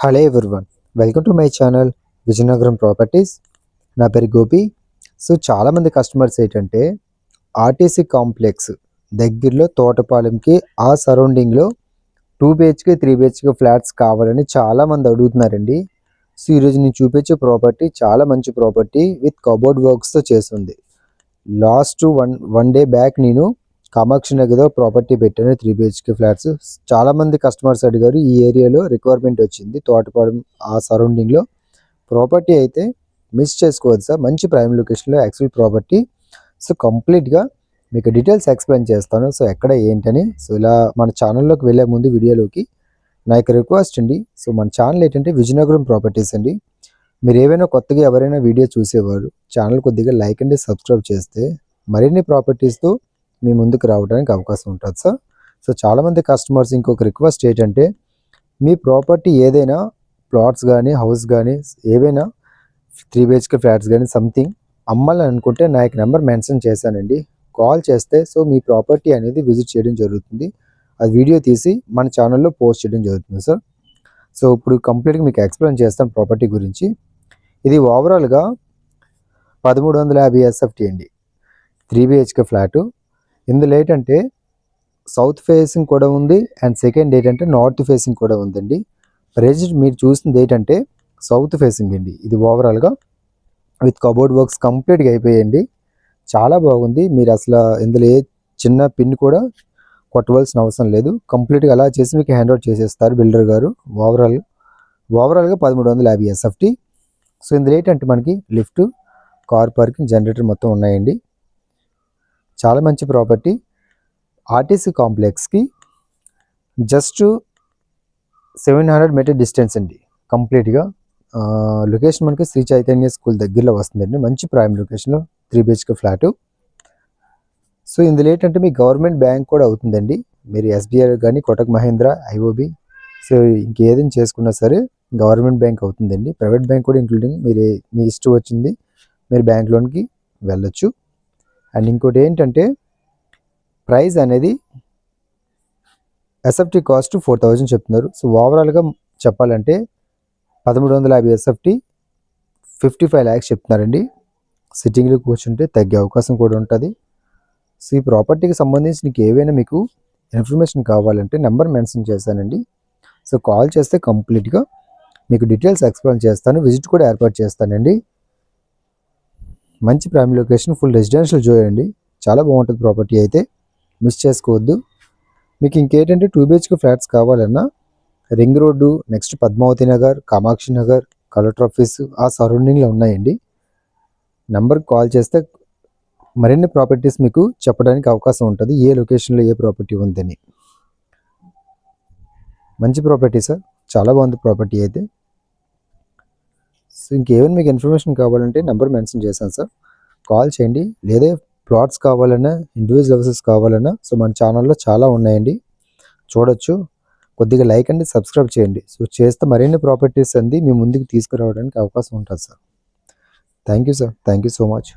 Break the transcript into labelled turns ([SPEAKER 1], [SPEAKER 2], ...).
[SPEAKER 1] Hello everyone welcome to my channel Vizianagaram properties నా పేరు Gopi. So చాలామంది కస్టమర్స్ ఏంటంటే ఆర్టీసీ కాంప్లెక్స్ దగ్గరలో తోటపాలెంకి ఆ సరౌండింగ్లో two BHK three BHK flats కావాలని చాలామంది అడుగుతున్నారండి. సో ఈరోజు నేను చూపించే ప్రాపర్టీ చాలా మంచి ప్రాపర్టీ విత్ కబోర్డ్ వర్క్స్తో చేస్తుంది last one one day back నేను కామాక్షి నగర్లో ప్రాపర్టీ పెట్టాను త్రీ బిహెచ్కే ఫ్లాట్స్ చాలా మంది కస్టమర్స్ అడిగారు ఈ ఏరియాలో రిక్వైర్మెంట్ వచ్చింది తోటపాలెం ఆ సరౌండింగ్లో ప్రాపర్టీ అయితే మిస్ చేసుకోవద్దు సార్ మంచి ప్రైమ్ లొకేషన్లో యాక్చువల్ ప్రాపర్టీ సో కంప్లీట్గా మీకు డీటెయిల్స్ ఎక్స్ప్లెయిన్ చేస్తాను. సో ఎక్కడ ఏంటని. సో ఇలా మన ఛానల్లోకి వెళ్ళే ముందు వీడియోలోకి నా యొక్క రిక్వెస్ట్ అండి. సో మన ఛానల్ ఏంటంటే విజయనగరం ప్రాపర్టీస్ అండి. మీరు ఏవైనా కొత్తగా ఎవరైనా వీడియో చూసేవారు ఛానల్ కొద్దిగా లైక్ అండి సబ్స్క్రైబ్ చేస్తే మరిన్ని ప్రాపర్టీస్తో మీ ముందుకు రావడానికి అవకాశం ఉంటుంది సార్. సో చాలామంది కస్టమర్స్ ఇంకొక రిక్వెస్ట్ ఏంటంటే మీ ప్రాపర్టీ ఏదైనా ప్లాట్స్ కానీ హౌస్ కానీ ఏవైనా త్రీ బిహెచ్కే ఫ్లాట్స్ కానీ సంథింగ్ అమ్మాలని అనుకుంటే నా యొక్క నెంబర్ మెన్షన్ చేశానండి. కాల్ చేస్తే సో మీ ప్రాపర్టీ అనేది విజిట్ చేయడం జరుగుతుంది. అది వీడియో తీసి మన ఛానల్లో పోస్ట్ చేయడం జరుగుతుంది సార్. సో ఇప్పుడు కంప్లీట్గా మీకు ఎక్స్ప్లెయిన్ చేస్తాను ప్రాపర్టీ గురించి. ఇది ఓవరాల్గా పదమూడు వందల యాభై ఎస్ఎఫ్టీ అండి. Three BHK flat. ఇందులో ఏంటంటే సౌత్ ఫేసింగ్ కూడా ఉంది అండ్ సెకండ్ ఏంటంటే నార్త్ ఫేసింగ్ కూడా ఉందండి. ప్రెజెంట్ మీరు చూసింది ఏంటంటే సౌత్ ఫేసింగ్ అండి. ఇది ఓవరాల్గా విత్ కబోర్డ్ వర్క్స్ కంప్లీట్గా అయిపోయాయండి. చాలా బాగుంది. మీరు అసలు ఇందులో ఏ చిన్న పిన్ కూడా కొట్టవలసిన అవసరం లేదు. కంప్లీట్గా అలా చేసి మీకు హ్యాండ్ అవుట్ చేసేస్తారు బిల్డర్ గారు. ఓవరాల్ ఓవరాల్గా పదమూడు వందల యాభై ఎస్ఎఫ్టీ సో ఇందులో ఏంటంటే మనకి లిఫ్ట్ కార్ పార్కింగ్ జనరేటర్ మొత్తం ఉన్నాయండి. చాలా మంచి property. RTC కాంప్లెక్స్కి just seven hundred metre distance అండి. కంప్లీట్గా లొకేషన్ మనకి శ్రీ చైతన్య స్కూల్ దగ్గరలో వస్తుందండి. మంచి ప్రైమ్ లొకేషన్లో త్రీ బిహెచ్కే ఫ్లాటు. సో ఇందులో ఏంటంటే మీ గవర్నమెంట్ బ్యాంక్ కూడా అవుతుందండి. మీరు ఎస్బీఐ కానీ కోటక్ మహేంద్ర ఐఓబి సో ఇంకేదైనా చేసుకున్నా సరే గవర్నమెంట్ బ్యాంక్ అవుతుందండి. ప్రైవేట్ బ్యాంక్ కూడా ఇంక్లూడింగ్ మీరు మీ ఇష్టం వచ్చింది మీరు బ్యాంక్ లోన్కి వెళ్ళొచ్చు. అండ్ ఇంకోటి ఏంటంటే ప్రైస్ అనేది ఎస్ఎఫ్టీ కాస్ట్ ఫోర్ థౌజండ్ చెప్తున్నారు. సో ఓవరాల్గా చెప్పాలంటే పదమూడు వందల యాభై ఎస్ఎఫ్టీ ఫిఫ్టీ ఫైవ్ ల్యాక్స్ చెప్తున్నారండి. సిట్టింగ్లో కూర్చుంటే తగ్గే అవకాశం కూడా ఉంటుంది. సో ఈ ప్రాపర్టీకి సంబంధించి నీకు ఏవైనా మీకు ఇన్ఫర్మేషన్ కావాలంటే నెంబర్ మెన్షన్ చేశానండి. సో కాల్ చేస్తే కంప్లీట్గా మీకు డీటెయిల్స్ ఎక్స్ప్లెయిన్ చేస్తాను. విజిట్ కూడా ఏర్పాటు చేస్తానండి. మంచి ప్రైమ్ లొకేషన్ ఫుల్ రెసిడెన్షియల్ జోయ్ అండి. చాలా బాగుంటుంది ప్రాపర్టీ అయితే. మిస్ చేసుకోవద్దు. మీకు ఇంకేంటంటే టూ బిహెచ్కే ఫ్లాట్స్ కావాలన్నా ring road next Padmavathi Nagar Kamakshi Nagar collector office ఆ సరౌండింగ్లో ఉన్నాయండి. నెంబర్కి కాల్ చేస్తే మరిన్ని ప్రాపర్టీస్ మీకు చెప్పడానికి అవకాశం ఉంటుంది. ఏ లొకేషన్లో ఏ ప్రాపర్టీ ఉందని. మంచి ప్రాపర్టీ సార్. చాలా బాగుంది ప్రాపర్టీ అయితే. సో ఇంకేమైనా మీకు ఇన్ఫర్మేషన్ కావాలంటే నెంబర్ మెన్షన్ చేశాను సార్ కాల్ చేయండి. లేదా ప్లాట్స్ కావాలన్నా ఇండివిజువల్ హౌసెస్ కావాలన్నా సో మన ఛానల్లో చాలా ఉన్నాయండి. చూడొచ్చు. కొద్దిగా లైక్ అండి సబ్స్క్రైబ్ చేయండి. సో చేస్తే మరిన్ని ప్రాపర్టీస్ అంది మీ ముందుకు తీసుకురావడానికి అవకాశం ఉంటుంది sir thank you sir thank you so much